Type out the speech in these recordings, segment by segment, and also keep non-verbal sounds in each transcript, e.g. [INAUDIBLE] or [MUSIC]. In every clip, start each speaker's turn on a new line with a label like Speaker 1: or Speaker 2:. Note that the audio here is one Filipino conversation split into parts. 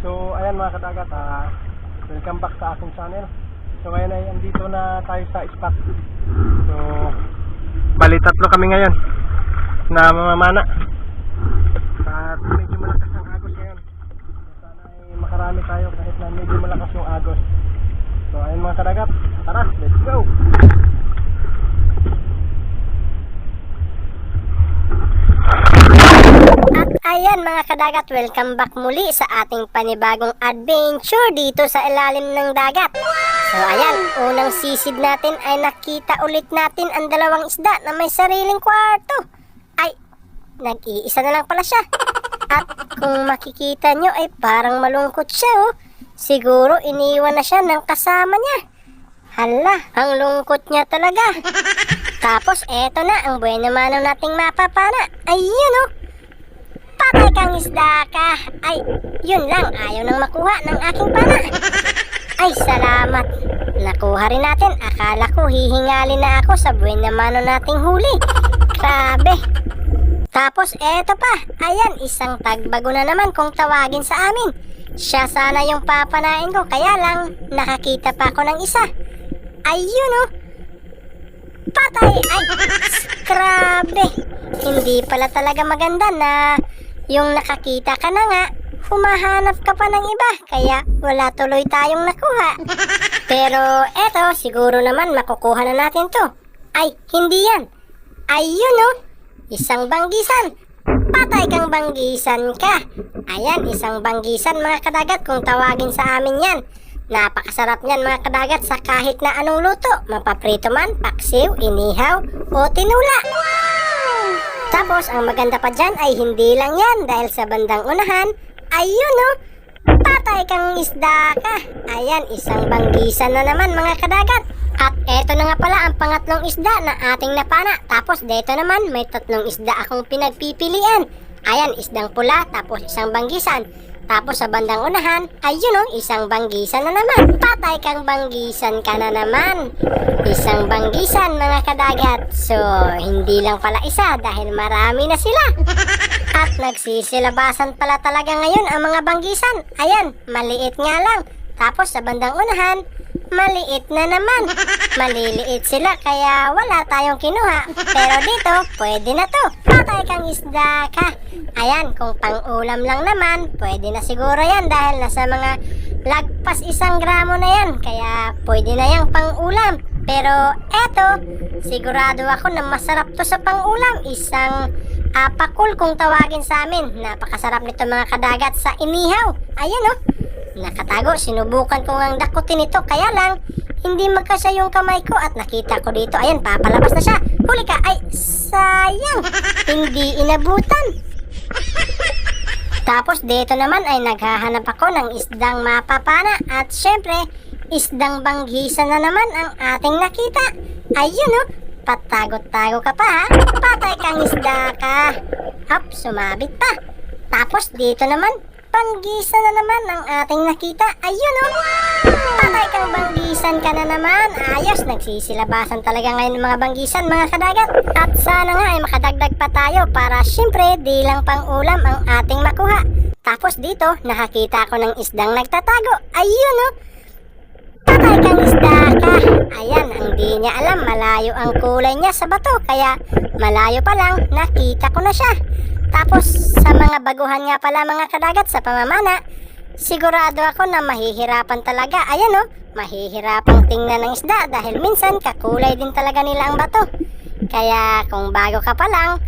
Speaker 1: So, ayan mga kadagat, ah, welcome back sa aking channel. So, ngayon ay andito na tayo sa spot. So, bali tatlo kami ngayon na mamamana. At medyo malakas ang agos ngayon. Sana ay makarami tayo kahit na medyo malakas yung agos. So, ayun mga kadagat, tara, let's go!
Speaker 2: At mga kadagat, welcome back muli sa ating panibagong adventure dito sa ilalim ng dagat. So ayan, unang sisid natin ay nakita ulit natin ang dalawang isda na may sariling kwarto. Ay, nag-iisa na lang pala siya. At kung makikita nyo ay parang malungkot siya oh. Siguro iniwan na siya ng kasama niya. Hala, ang lungkot niya talaga. Tapos eto na ang buena mano nating mapapana. Ayun oh. Patay kang isda ka. Ay, yun lang. Ayaw nang makuha ng aking pana. Ay, salamat. Nakuha rin natin. Akala ko hihingalin na ako sa buwan mano nating huli. Grabe. Tapos eto pa. Ayan, isang tagbago na naman kung tawagin sa amin. Siya sana yung papanain ko. Kaya lang, nakakita pa ako ng isa. Ayun oh. Patay! Ay, [LAUGHS] grabe. Hindi pala talaga maganda na yung nakakita ka na nga, humahanap ka pa ng iba, kaya wala tuloy tayong nakuha. [LAUGHS] Pero eto, siguro naman makukuha na natin to. Ay, hindi yan. Ayun oh, isang banggisan. Patay kang banggisan ka. Ayan, isang banggisan mga kadagat kung tawagin sa amin yan. Napakasarap niyan mga kadagat sa kahit na anong luto. Mapaprito man, paksiw, inihaw, o tinula. Tapos, ang maganda pa dyan ay hindi lang yan dahil sa bandang unahan, ayun oh, patay kang isda ka. Ayan, isang banggisan na naman mga kadagat. At eto na nga pala ang pangatlong isda na ating napana. Tapos dito naman may tatlong isda akong pinagpipilian. Ayan, isdang pula, tapos isang banggisan. Tapos sa bandang unahan, ayun oh, isang banggisan na naman. Patay kang banggisan ka na naman. Isang banggisan mga kadagat. So, hindi lang pala isa dahil marami na sila. At nagsisilabasan pala talaga ngayon ang mga banggisan. Ayan, maliit nga lang. Tapos sa bandang unahan, maliit na naman. Maliliit sila kaya wala tayong kinuha. Pero dito, pwede na to. Patay kang isda ka. Ayan, kung pang-ulam lang naman, pwede na siguro yan dahil nasa mga lagpas isang gramo na yan. Kaya pwede na yang pang-ulam. Pero eto, sigurado ako na masarap to sa pang-ulam. Isang apakul kung tawagin sa amin. Napakasarap nito mga kadagat sa inihaw. Ayan oh. Nakatago, sinubukan ko ngang dakutin ito. Kaya lang, hindi magkasya yung kamay ko at nakita ko dito. Ayan, papalabas na siya. Huli ka. Ay, sayang. Hindi inabutan. Tapos dito naman ay naghahanap ako ng isdang mapapana at syempre isdang banggisa na naman ang ating nakita. Ayun oh, patagot-tago ka pa ha. Patay kang isda ka. Hop, sumabit pa. Tapos dito naman, banggisa na naman ang ating nakita. Ayun oh. Patay kang banggisan ka na naman. Ayos, nagsisilabasan talaga ngayon ng mga banggisan, mga kadagat. At sana nga ay makadagdag pa tayo para syempre di lang pang ulam ang ating makuha. Tapos dito, nakakita ako ng isdang nagtatago. Ayun oh. Patay kang isda. Ayan, ang di niya alam, malayo ang kulay niya sa bato. Kaya malayo pa lang, nakita ko na siya. Tapos sa mga baguhan nga pala mga kadagat sa pamamana, sigurado ako na mahihirapan talaga. Ayan oh, mahihirapang tingnan ng isda dahil minsan kakulay din talaga nila ang bato. Kaya kung bago ka pa lang,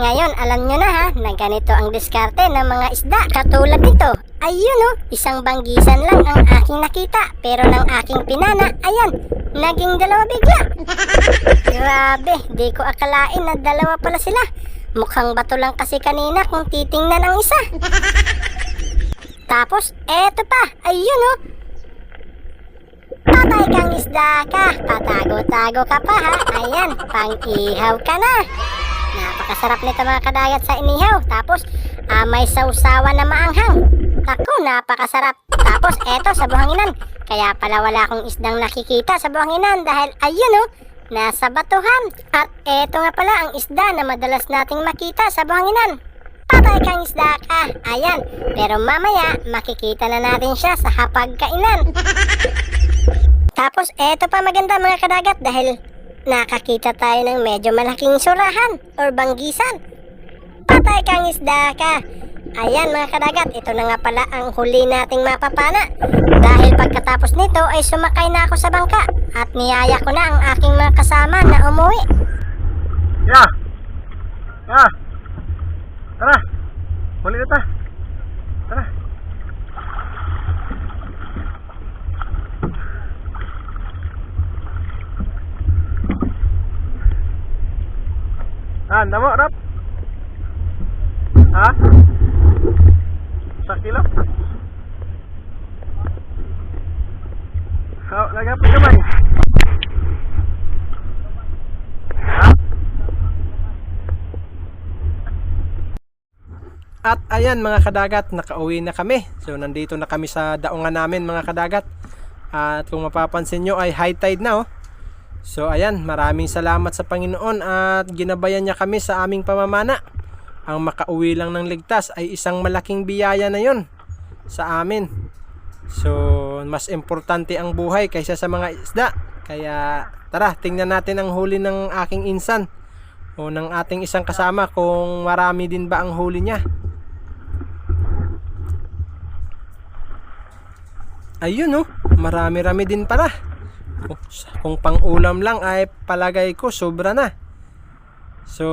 Speaker 2: ngayon alam nyo na ha na ganito ang diskarte ng mga isda. Katulad nito, ayun oh, isang banggisan lang ang aking nakita. Pero ng aking pinana, ayan, naging dalawa bigla. [LAUGHS] Grabe, di ko akalain na dalawa pala sila. Mukhang bato lang kasi kanina kung titingnan ang isa. Tapos, eto pa, ayun oh. Patay kang isda ka, patago-tago ka pa ha. Ayan, pang-ihaw ka na. Napakasarap nito mga kadayat sa inihaw. Tapos, ah, may sausawan na maanghang. Ako, napakasarap. Tapos, eto sa buhanginan. Kaya pala wala akong isdang nakikita sa buhanginan dahil ayun oh, nasa batuhan. At eto nga pala ang isda na madalas nating makita sa buhanginan. Patay kang isda ka. Ayan. Pero mamaya, makikita na natin siya sa hapagkainan. [LAUGHS] Tapos, eto pa maganda mga kadagat dahil nakakita tayo ng medyo malaking surahan or banggisan. Patay kang isda ka. Ayan mga kadagat, ito na nga pala ang huli nating mapapana. Dahil pagkatapos nito ay sumakay na ako sa bangka at niyaya ko na ang aking mga kasama na umuwi.
Speaker 1: Ya. Ya. Tara. Huli na ta. Tara. Ah, anda mo, Rap? Ha? Sa kilo? Oh, lagap naman. Ha? At ayan mga kadagat, nakauwi na kami. So nandito na kami sa daungan namin mga kadagat. At kung mapapansin nyo ay high tide na oh. So ayan, maraming salamat sa Panginoon at ginabayan niya kami sa aming pamamana. Ang makauwi lang ng ligtas ay isang malaking biyaya na yon sa amin. So mas importante ang buhay kaysa sa mga isda. Kaya tara, tingnan natin ang huli ng aking insan o ng ating isang kasama kung marami din ba ang huli niya. Ayun oh, marami-rami din pala. Oh, Kung pang ulam lang ay palagay ko sobra na. So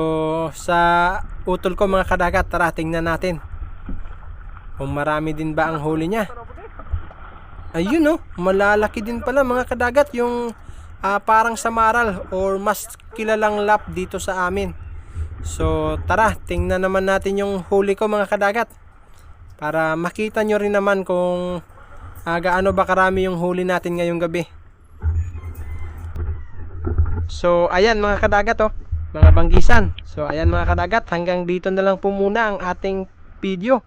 Speaker 1: sa utol ko mga kadagat, tara tingnan natin. Kung marami din ba ang huli niya. Ayun oh, malalaki din pala mga kadagat yung ah, parang samaral or mas kilalang lap dito sa amin. So tara, tingnan naman natin yung huli ko mga kadagat. Para makita nyo rin naman kung ah, gaano ba karami yung huli natin ngayong gabi. So ayan mga kadagat oh, mga banggisan. So ayan mga kadagat, hanggang dito na lang po muna ang ating video.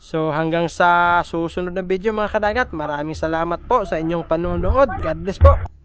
Speaker 1: So hanggang sa susunod na video mga kadagat, maraming salamat po sa inyong panonood. God bless po.